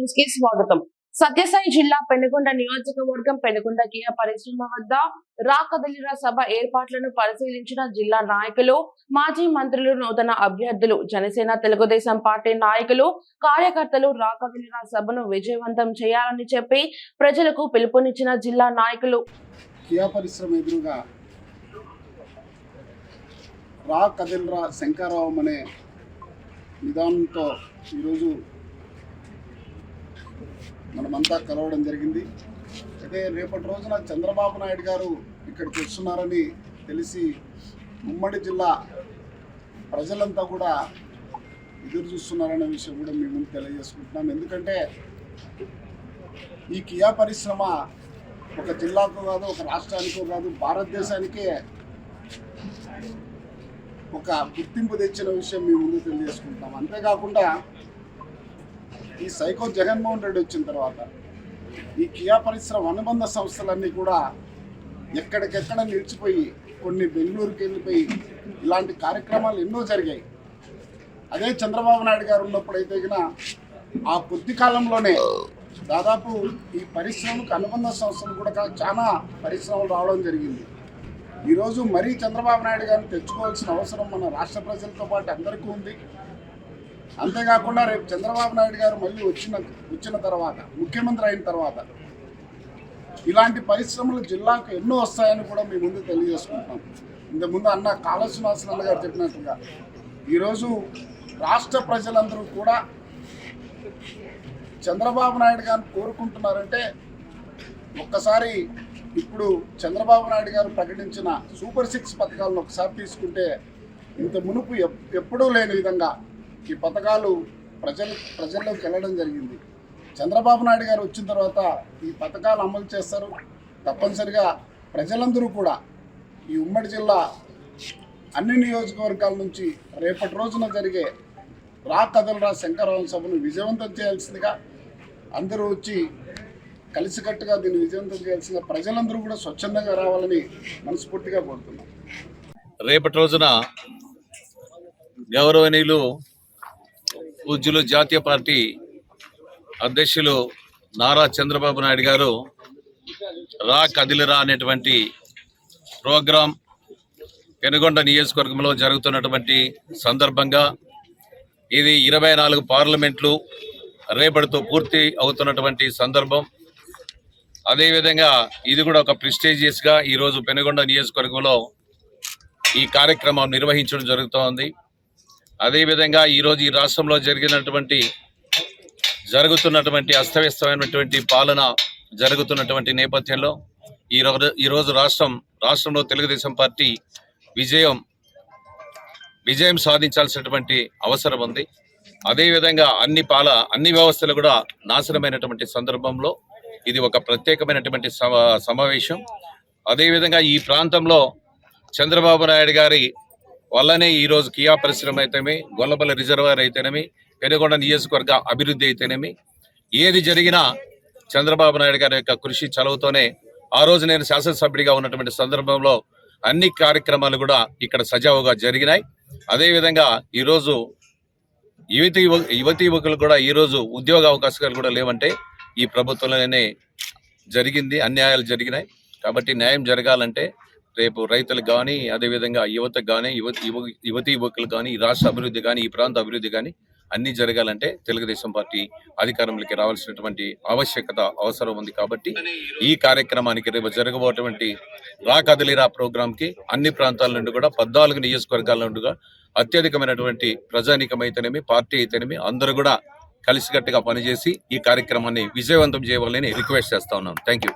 న్యూస్కి స్వాగతం. సత్యసాయి జిల్లా పెనుగొండ నియోజకవర్గం పెనుగొండ కియా పరిశ్రమ వద్ద రాకదలిరా సభ ఏర్పాట్లను పరిశీలించిన జిల్లా నాయకులు మాజీ మంత్రులు నూతన అభ్యర్థులు జనసేన తెలుగుదేశం పార్టీ నాయకులు కార్యకర్తలు రాకదలిరా సభను విజయవంతం చేయాలని చెప్పి ప్రజలకు పిలుపునిచ్చిన జిల్లా నాయకులు. కియా పరిశ్రమ ఎదురుగా రా కదిల్రా అనే విధానంతో ఈరోజు మనమంతా కలవడం జరిగింది. అయితే రేపటి రోజున చంద్రబాబు నాయుడు గారు ఇక్కడికి వస్తున్నారని తెలిసి ఉమ్మడి జిల్లా ప్రజలంతా కూడా ఎదురు చూస్తున్నారనే విషయం కూడా మేము ముందు తెలియజేసుకుంటున్నాం. ఎందుకంటే ఈ కియా పరిశ్రమ ఒక జిల్లాకు కాదు ఒక రాష్ట్రానికో కాదు భారతదేశానికే ఒక గుర్తింపు తెచ్చిన విషయం మేము ముందు తెలియజేసుకుంటాం అంతేకాకుండా ఈ సైకో జగన్మోహన్ రెడ్డి వచ్చిన తర్వాత ఈ కియా పరిశ్రమ అనుబంధ సంస్థలన్నీ కూడా ఎక్కడికెక్కడ నిలిచిపోయి కొన్ని బెంగళూరుకి వెళ్ళిపోయి ఇలాంటి కార్యక్రమాలు ఎన్నో జరిగాయి. అదే చంద్రబాబు నాయుడు గారు ఉన్నప్పుడైతే గిన ఆ కొద్ది కాలంలోనే దాదాపు ఈ పరిశ్రమకు అనుబంధ సంస్థలు కూడా చాలా పరిశ్రమలు రావడం జరిగింది. ఈరోజు మరీ చంద్రబాబు నాయుడు గారిని తెచ్చుకోవాల్సిన అవసరం మన రాష్ట్ర ప్రజలతో పాటు అందరికీ ఉంది. అంతేకాకుండా రేపు చంద్రబాబు నాయుడు గారు మళ్ళీ వచ్చిన వచ్చిన తర్వాత ముఖ్యమంత్రి అయిన తర్వాత ఇలాంటి పరిశ్రమలు జిల్లాకు ఎన్నో వస్తాయని కూడా మీ ముందు తెలియజేసుకుంటున్నాం. ఇంతకుముందు అన్న కాళ శ్రీనివాసరావు గారు చెప్పినట్టుగా ఈరోజు రాష్ట్ర ప్రజలందరూ కూడా చంద్రబాబు నాయుడు గారిని కోరుకుంటున్నారంటే ఒక్కసారి ఇప్పుడు చంద్రబాబు నాయుడు గారు ప్రకటించిన సూపర్ సిక్స్ పథకాలను ఒకసారి తీసుకుంటే ఇంత మునుపు ఎప్పుడూ లేని విధంగా ఈ పథకాలు ప్రజలు ప్రజల్లోకి వెళ్ళడం జరిగింది. చంద్రబాబు నాయుడు గారు వచ్చిన తర్వాత ఈ పథకాలు అమలు చేస్తారు. తప్పనిసరిగా ప్రజలందరూ కూడా ఈ ఉమ్మడి జిల్లా అన్ని నియోజకవర్గాల నుంచి రేపటి రోజున జరిగే రా కదలరా శంకరరావు సభను విజయవంతం చేయాల్సిందిగా అందరూ వచ్చి కలిసికట్టుగా దీన్ని విజయవంతం చేయాల్సిందిగా ప్రజలందరూ కూడా స్వచ్ఛందంగా రావాలని మనస్ఫూర్తిగా కోరుతున్నాం. రేపటి రోజున గౌరవనీయులు పూజ్యులు జాతీయ పార్టీ అధ్యక్షులు నారా చంద్రబాబు నాయుడు గారు రా కదిలిరా అనేటువంటి ప్రోగ్రాం పెనుగొండ నియోజకవర్గంలో జరుగుతున్నటువంటి సందర్భంగా ఇది ఇరవై నాలుగు పార్లమెంట్లు రేపటితో పూర్తి అవుతున్నటువంటి సందర్భం. అదేవిధంగా ఇది కూడా ఒక ప్రిస్టేజియస్గా ఈరోజు పెనుగొండ నియోజకవర్గంలో ఈ కార్యక్రమం నిర్వహించడం జరుగుతోంది. అదేవిధంగా ఈరోజు ఈ రాష్ట్రంలో జరిగినటువంటి జరుగుతున్నటువంటి అస్తవ్యస్తమైనటువంటి పాలన జరుగుతున్నటువంటి నేపథ్యంలో ఈ రోజు ఈరోజు రాష్ట్రం రాష్ట్రంలో తెలుగుదేశం పార్టీ విజయం విజయం సాధించాల్సినటువంటి అవసరం ఉంది. అదేవిధంగా అన్ని పాల అన్ని వ్యవస్థలు కూడా నాశనమైనటువంటి సందర్భంలో ఇది ఒక ప్రత్యేకమైనటువంటి సమావేశం. అదేవిధంగా ఈ ప్రాంతంలో చంద్రబాబు నాయుడు గారి వల్లనే ఈ రోజు కియా పరిశ్రమ అయితేనేమి గొల్లపల్లి రిజర్వాయర్ అయితేనేమి పెనుగొండ నియోజకవర్గ అభివృద్ధి అయితేనేమి ఏది జరిగినా చంద్రబాబు నాయుడు గారి యొక్క కృషి చలవుతోనే ఆ రోజు నేను శాసనసభ్యుడిగా ఉన్నటువంటి సందర్భంలో అన్ని కార్యక్రమాలు కూడా ఇక్కడ సజావుగా జరిగినాయి. అదేవిధంగా ఈరోజు యువతి యువ- యువతి యువకులు కూడా ఈరోజు ఉద్యోగ అవకాశాలు కూడా లేవంటే ఈ ప్రభుత్వంలోనే జరిగింది అన్యాయాలు జరిగినాయి. కాబట్టి న్యాయం జరగాలంటే రేపు రైతులకు కానీ అదేవిధంగా యువతకు కానీ యువతి యువ- యువతీ యువకులు కానీ ఈ రాష్ట్ర అభివృద్ధి కానీ ఈ ప్రాంత అభివృద్ధి కానీ అన్ని జరగాలంటే తెలుగుదేశం పార్టీ అధికారంలోకి రావాల్సినటువంటి ఆవశ్యకత అవసరం ఉంది కాబట్టి ఈ కార్యక్రమానికి రేపు జరగబోటువంటి రా కదలిరా ప్రోగ్రాంకి అన్ని ప్రాంతాల నుండి కూడా పద్నాలుగు నియోజకవర్గాల నుండి కూడా అత్యధికమైనటువంటి ప్రజానీకం అయితేనేమి పార్టీ అయితేనేమి అందరూ కూడా కలిసికట్టుగా పనిచేసి ఈ కార్యక్రమాన్ని విజయవంతం చేయవాలని రిక్వెస్ట్ చేస్తా ఉన్నాను థ్యాంక్ యూ